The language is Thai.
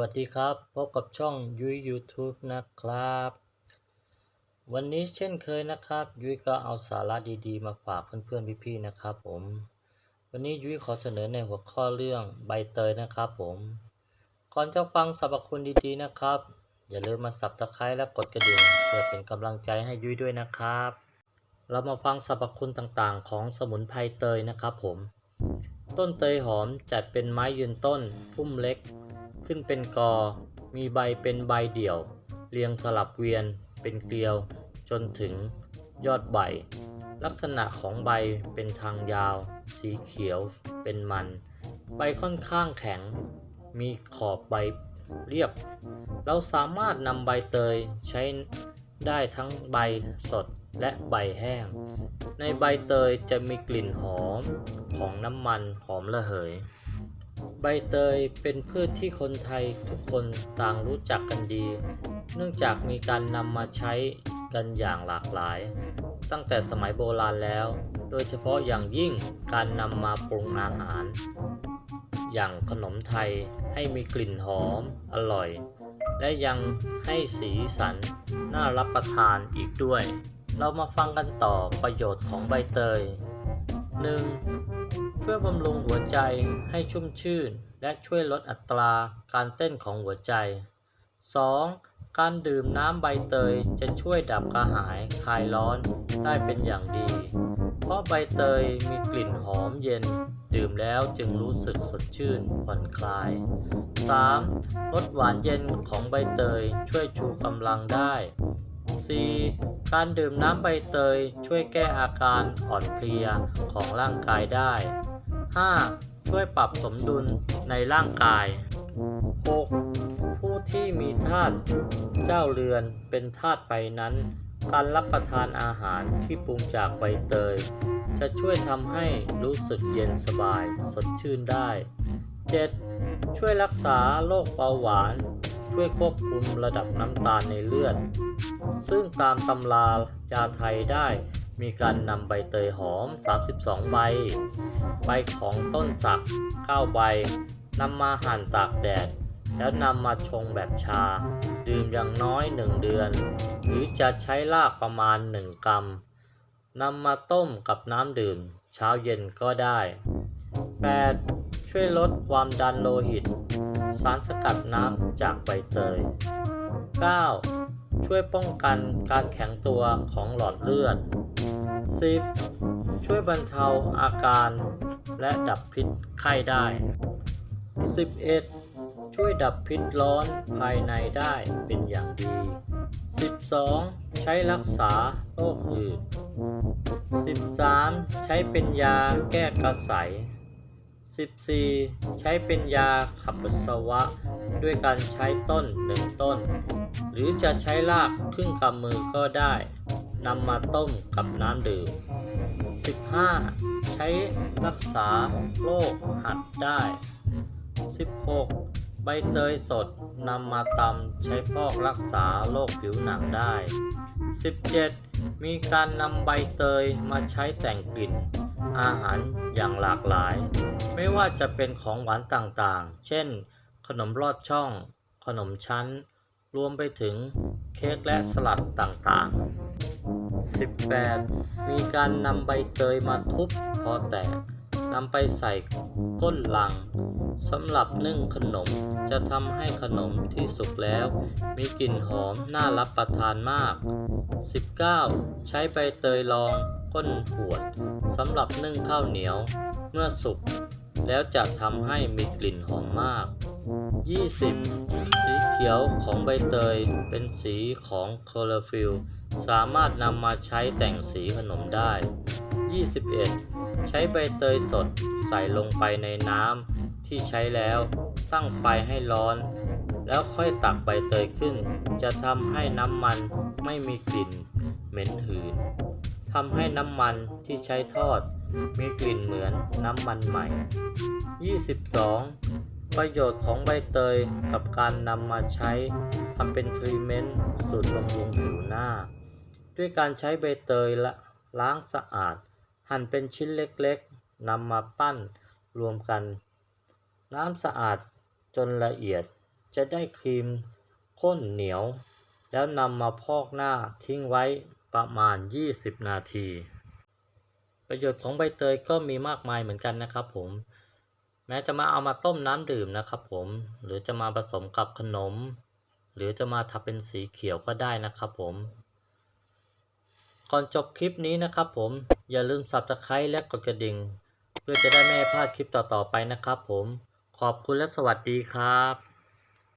วัสดีครับ พบกับช่องยุ้ย YouTube นะครับ วันนี้เช่นเคยนะครับ ยุ้ยก็เอาสาระดีๆ มาฝากเพื่อนๆพี่ๆนะครับผม วันนี้ยุ้ยขอเสนอในหัวข้อเรื่องใบเตยนะครับผม ก่อนจะฟังสรรพคุณดีๆนะครับ อย่าลืมมาสับตะไคร้และกดกระดิ่งเพื่อเป็นกำลังใจให้ยุ้ยด้วยนะครับ เรามาฟังสรรพคุณต่างๆ ของสมุนไพรเตยนะครับผม ต้นเตยหอมจัดเป็นไม้ยืนต้นพุ่มเล็ก ขึ้นเป็นกอ มีใบเป็นใบเดี่ยว เรียงสลับเวียนเป็นเกลียว จนถึงยอดใบ ลักษณะของใบเป็นทางยาว สีเขียวเป็นมัน ใบค่อนข้างแข็ง มีขอบใบเรียบ เราสามารถนำใบเตยใช้ได้ทั้งใบสดและใบแห้ง ในใบเตยจะมีกลิ่นหอมของน้ำมันหอมระเหย ใบเตยเป็นพืชที่คนไทยทุกคนต่างรู้จักกันดี เนื่องจากมีการนำมาใช้กันอย่างหลากหลาย ตั้งแต่สมัยโบราณแล้ว โดยเฉพาะอย่างยิ่งการนำมาปรุงอาหาร อย่างขนมไทยให้มีกลิ่นหอมอร่อย และยังให้สีสันน่ารับประทานอีกด้วย เรามาฟังกันต่อประโยชน์ของใบเตย 1. ช่วยบำรุงหัวใจให้ชุ่มชื่น และช่วยลดอัตราการเต้นของหัวใจ 2. การดื่มน้ำใบเตยจะช่วยดับกระหายคลายร้อนได้เป็นอย่างดี เพราะใบเตยมีกลิ่นหอมเย็น ดื่มแล้วจึงรู้สึกสดชื่นผ่อนคลาย 3. รสหวานเย็นของใบเตยช่วยชูกำลังได้ 4. การดื่มน้ำใบเตยช่วยแก้อาการอ่อนเพลียของร่างกายได้ 5. ช่วยปรับสมดุลในร่างกาย 6. ผู้ที่มีธาตุเจ้าเรือนเป็นธาตุไฟนั้น การรับประทานอาหารที่ปรุงจากใบเตย จะช่วยทำให้รู้สึกเย็นสบายสดชื่นได้ 7. ช่วยรักษาโรคเบาหวาน ช่วยควบคุมระดับน้ำตาลในเลือด ซึ่งตามตำรายาไทยได้มีการนำใบเตยหอม 32 ใบ ใบของต้นสัก 9 ใบ นำมาหั่นตากแดด แล้วนำมาชงแบบชา ดื่มอย่างน้อย 1 เดือน หรือจะใช้รากประมาณ 1 กรัมนำมาต้มกับน้ำดื่ม เช้าเย็นก็ได้ 8. ช่วยลดความดันโลหิต สารสกัดน้ำจากใบเตย 9. ช่วยป้องกันการแข็งตัวของหลอดเลือด 10. ช่วยบรรเทาอาการและดับพิษไข้ได้ 11. ช่วยดับพิษร้อนภายในได้เป็นอย่างดี 12. ใช้รักษาโรคอื่น 13. ใช้เป็นยาแก้กระสาย 14. ใช้เป็นยาขับปัสสาวะ ด้วยการใช้ต้นหนึ่งต้น หรือจะใช้รากครึ่งกำมือก็ได้นำมาต้มกับน้ำดื่ม 15. ใช้รักษาโรคหัดได้ 16. ใบเตยสดนำมาตำใช้พอกรักษาโรคผิวหนังได้ 17. มีการนำใบเตยมาใช้แต่งกลิ่น อาหารอย่างหลากหลาย ไม่ว่าจะเป็นของหวานต่างๆ เช่น ขนมลอดช่อง ขนมชั้น รวมไปถึงเค้กและสลัดต่างๆ 18. มีการนำใบเตยมาทุบพอแตกนำไปใส่ก้นลังสำหรับนึ่งขนมจะทำให้ขนมที่สุกแล้ว มีกลิ่นหอมน่ารับประทานมาก 19. ใช้ใบเตยรอง ก้นขวดสำหรับนึ่งข้าวเหนียวเมื่อสุกแล้วจะทำให้มีกลิ่นหอมมาก 20. สีเขียวของใบเตยเป็นสีของคลอโรฟิลสามารถนำมาใช้แต่งสีขนมได้ 21. ใช้ใบเตยสดใส่ลงไปในน้ำที่ใช้แล้วตั้งไฟให้ร้อน แล้วค่อยตักใบเตยขึ้น จะทำให้น้ำมันไม่มีกลิ่นเหม็นหืน ทำให้น้ำมันที่ใช้ทอด มีกลิ่นเหมือนน้ำมันใหม่ 22. ประโยชน์ของใบเตยกับการนำมาใช้ทำเป็นทรีเมนต์สูตรบำรุงผิวหน้า ด้วยการใช้ใบเตยละล้างสะอาด หั่นเป็นชิ้นเล็กๆนำมาปั้นรวมกัน น้ำสะอาดจนละเอียดจะได้ครีมข้นเหนียว แล้วนำมาพอกหน้าทิ้งไว้ ประมาณ 20 นาที ประโยชน์ของใบเตยก็มีมากมายเหมือนกันนะครับผม แม้จะมาเอามาต้มน้ำดื่มนะครับผม หรือจะมาผสมกับขนม หรือจะมาทำเป็นสีเขียวก็ได้นะครับผม ก่อนจบคลิปนี้นะครับผม อย่าลืมสับตะไคร้และกดกระดิ่ง เพื่อจะได้ไม่พลาดคลิปต่อๆไปนะครับผม ขอบคุณและสวัสดีครับ